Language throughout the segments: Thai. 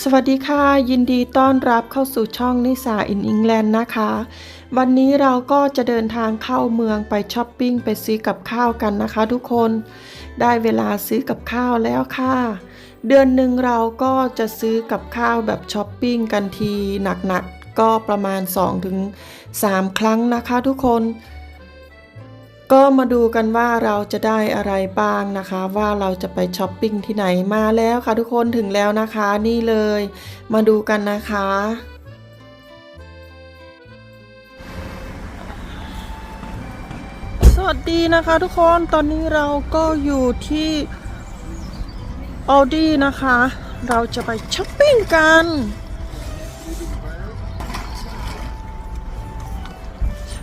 สวัสดีค่ะ ยินดีต้อนรับเข้าสู่ช่องนิสาอินอิงแลนด์นะคะ วันนี้เราก็จะเดินทางเข้าเมืองไปช้อปปิ้งไปซื้อกับข้าวกันนะคะทุกคนได้เวลาซื้อกับข้าวแล้วค่ะ เดือนหนึ่งเราก็จะซื้อกับข้าวแบบช้อปปิ้งกันทีหนักๆก็ประมาณ 2-3 ครั้งนะคะทุกคน ก็มาดูกันว่าเราจะได้อะไรบ้างนะคะ ว่าเราจะไปช้อปปิ้งที่ไหนมาแล้วค่ะทุกคนถึงแล้วนะคะนี่เลย มาดูกันนะคะ สวัสดีนะคะทุกคนตอนนี้เราก็อยู่ที่อ u ดี้นะคะ เราจะไปช้อปปิ้งกัน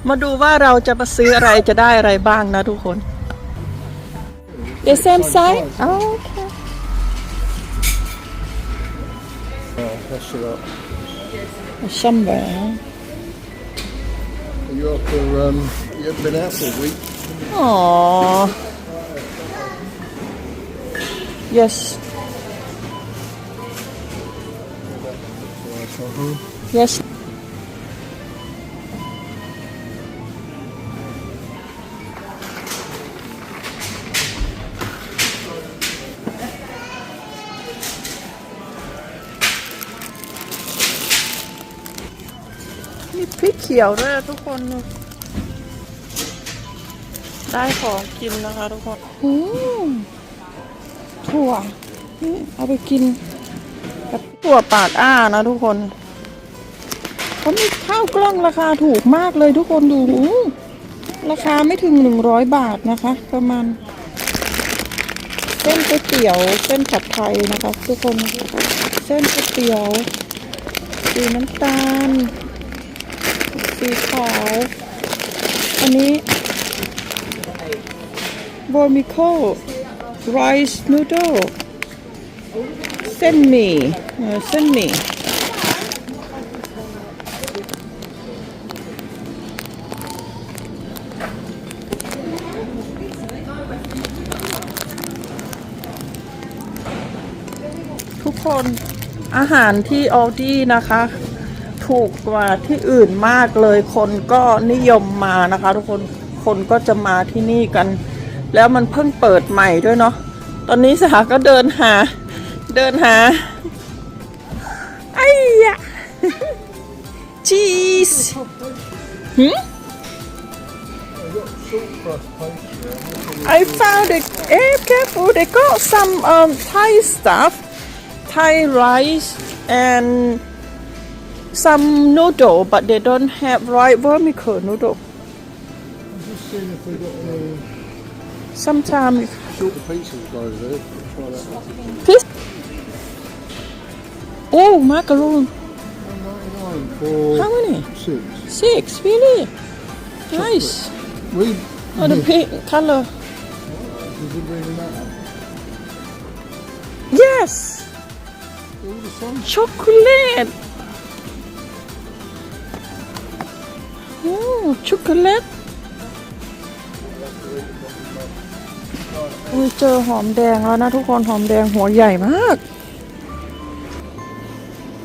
มาดูว่าเราจะมาซื้ออะไรจะได้อะไรบ้างนะทุกคน The same size? Oh, okay. Oh, that's a lot. Somewhere. You after, um, you haven't been out for a week. Aww. Yes. Yes. ขียวด้วยทุกคนดูได้ของกินนะคะทุกคนอืมถั่วนี่เอาไปกินกับถั่วปาดอ้านะทุกคนเขามีข้าวกล้องราคาถูกมากเลยทุกคนดูอู้ราคาไม่ถึงหนึ่งร้อยบาทนะคะ ประมาณ เส้นก๋วยเตี๋ยว เส้นผัดไทยนะคะ ทุกคน เส้นก๋วยเตี๋ยวสีน้ำตาล สีขาว อันนี้บอร์มิโคไรซ์นูโดเส้นหมี่เส้นหมี่ทุกคนอาหารที่ออดี้นะคะ ถูกกว่าที่อื่นมากเลย คนก็นิยมมานะคะ ทุกคนคนก็จะมาที่นี่กัน แล้วมันเพิ่งเปิดใหม่ด้วยเนาะตอนนี้สหาก็เดินหา เดินหาไอ้ยะชีสหืม I found it. Eh, careful. They got some um, Thai stuff, Thai rice, and some noodle, but they don't have right vermicelli noodle. I'm Just seeing if they got any Sometimes short pizzas over there. Try that one. Oh, macaroon. For How many? six. Six, really? Nice. We Oh, the pink color. does it really matter? Yes, All the same. chocolate. Oh, chocolate. อุ้ยเจอหอมแดงแล้วนะทุกคนหอมแดงหัวใหญ่มาก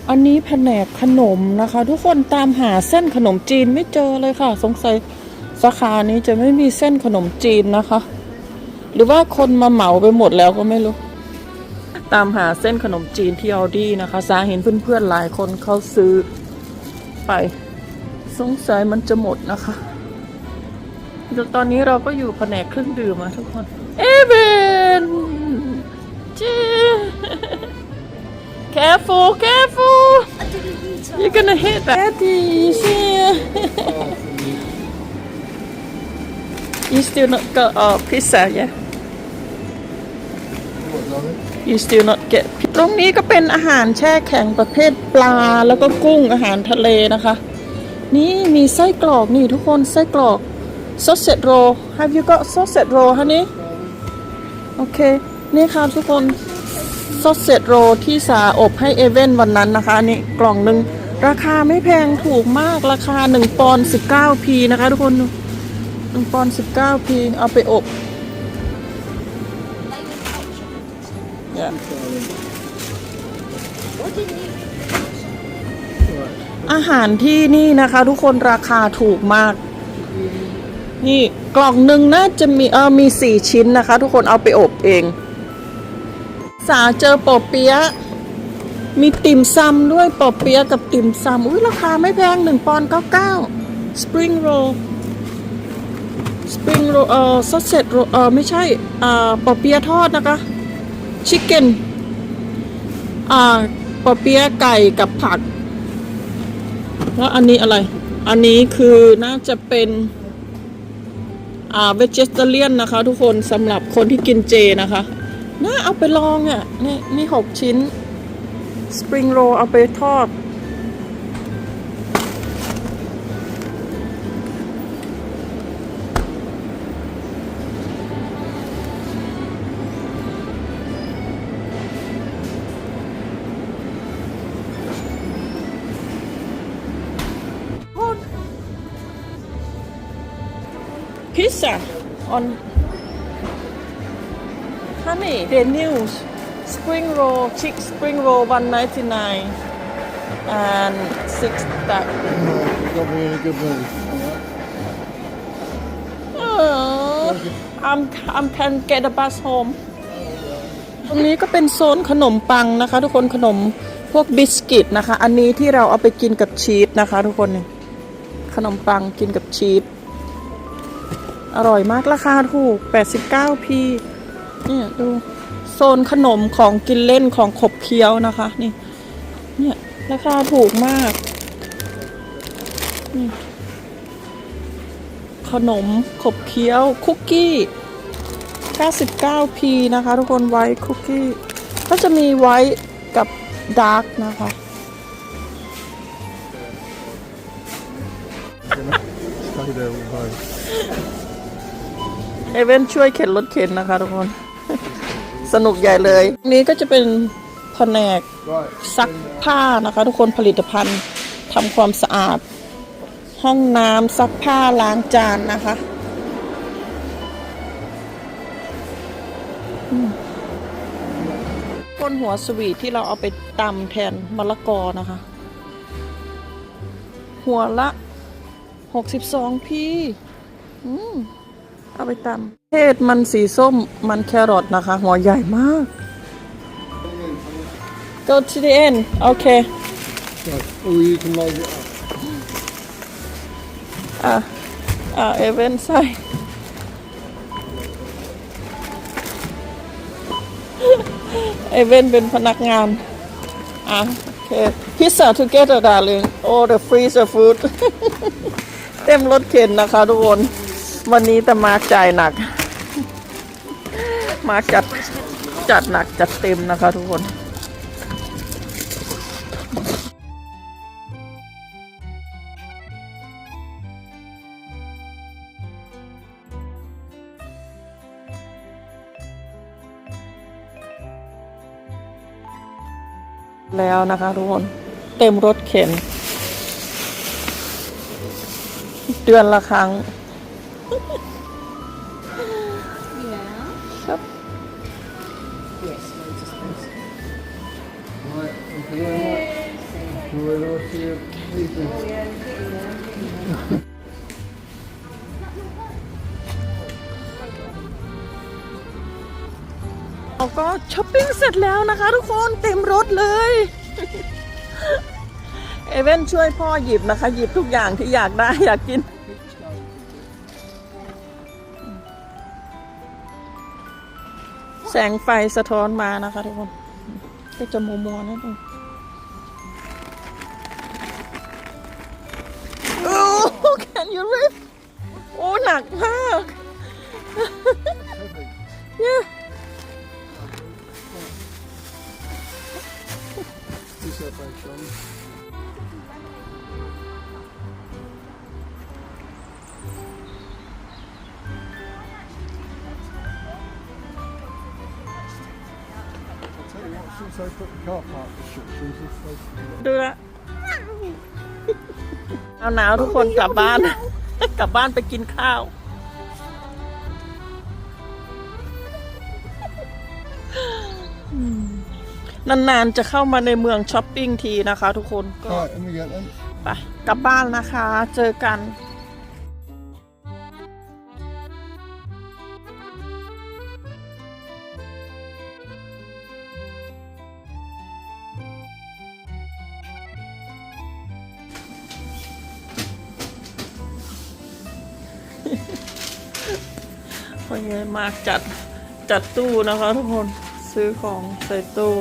อันนี้แผนกขนมนะคะ ทุกคนตามหาเส้นขนมจีนไม่เจอเลยค่ะ สงสัยสาขานี้จะไม่มีเส้นขนมจีนนะคะ หรือว่าคนมาเหมาไปหมดแล้วก็ไม่รู้ ตามหาเส้นขนมจีนที่ออดี้นะคะ สาเห็นเพื่อนๆหลายคนเขาซื้อไป สงสัยมันจะหมดนะคะเดี๋ยวตอนนี้เราก็อยู่แผนกเครื่องดื่มอะทุกคน เอเวนจี careful careful you're gonna hit that Daddy, you still not got uh, pizza yeah you still not get ตรงนี้ก็เป็นอาหารแช่แข็งประเภทปลาแล้วก็กุ้งอาหารทะเลนะคะ นี่มีไส้กรอกนี่ทุกคนไส้กรอก sausage roll have you got sausage roll honey โอเค นี่ค่ะทุกคน sausage roll ที่สาอบให้เอเว่นวันนั้นนะคะนี่กล่องหนึ่งราคาไม่แพงถูกมากราคา1ปอนด์19 p นะคะทุกคน1ปอนด์19 p เอาไปอบ Yeah. อาหารที่นี่นะคะ ทุกคนราคาถูกมาก นี่กล่องหนึ่งน่าจะมีเออมีสี่ชิ้นนะคะ ทุกคนเอาไปอบเอง สาเจอปอเปี๊ยะมีติ่มซำด้วยปอเปี๊ยะกับติ่มซำอุ้ยราคาไม่แพงหนึ่งปอนด์เก้าเก้าสปริงโรสปริงโรเอ่อซอสเซตโรเอ่อไม่ใช่อ่าปอเปี๊ยะทอดนะคะชิคเก้นอ่าปอเปี๊ยะไก่กับผัก แล้วอันนี้อะไร อันนี้คือน่าจะเป็น อ่าเวจเตเลียนนะคะ ทุกคนสำหรับคนที่กินเจนะคะ น่าเอาไปลองอะ่ะ นี่นี่หกชิ้น สปริงโรเอาไปทอด pizza on honey the news spring roll chick spring roll 199 and six that You got me in a good mood. oh, I'm I'm can get a bus home ตรงนี้ก็เป็นโซนขนมปังนะคะ ทุกคนขนมพวกบิสกิตนะคะ อันนี้ที่เราเอาไปกินกับชีสนะคะ ทุกคนนี่ขนมปังกินกับชีส อร่อยมากราคาถูก 89พีเนี่ยดูโซนขนมของกินเล่นของขบเคี้ยวนะคะ นี่ เนี่ยราคาถูกมากนี่ขนมขบเคี้ยวคุกกี้ 99พีนะคะ ทุกคนไวท์คุกกี้ ก็จะมีไวท์กับดาร์กนะคะ Stay there all day. เอเวนช่วยเข็นรถเข็นนะคะทุกคน สนุกใหญ่เลย นี้ก็จะเป็นแผนกซักผ้านะคะ ทุกคนผลิตภัณฑ์ทำความสะอาด ห้องน้ำซักผ้าล้างจานนะคะอืมก้นหัวสวีทที่เราเอาไปตำแทนมะละกอนะคะ หัวละ 62พีอืม เอาไปตำเทศมันสีส้มมันแครอทนะคะ หัวใหญ่มาก Go to the end. Okay. Oh, you can load it up. อะอะเอเวนใส่เอเวนเป็นพนักงานอะโอเคพิซซ่า together darling oh the freezer food เต็มรถเข็นนะคะทุกคน วันนี้แต่มาจ่ายหนัก มาจัดจัดหนักจัดเต็มนะคะทุกคนแล้วนะคะทุกคนเต็มรถเข็น เดือนละครั้ง ครับ Right. Thank you very much. Enjoy the rest of your evening. เราก็ช้อปปิ้งเสร็จแล้วนะคะ ทุกคนเต็มรถเลย เอเว่นช่วยพ่อหยิบนะคะ หยิบทุกอย่างที่อยากได้อยากกิน แสงไฟสะท้อนมานะคะทุกคนก็จะมัวมัวนิดนึงโอ้ can you lift โอ้หนักมาก yeah that back, since they put the car park restrictions, if they ดูละเอาหนาวทุกคนกลับบ้าน กลับบ้านไปกินข้าวอืมนานๆจะเข้ามาในเมืองช้อปปิ้งทีนะคะทุกคน ก็ Alright, let me get them. ไปกลับบ้านนะคะ เจอกัน พอใหญ่มากจัดจัดตู้นะคะทุกคนซื้อของใส่ตู้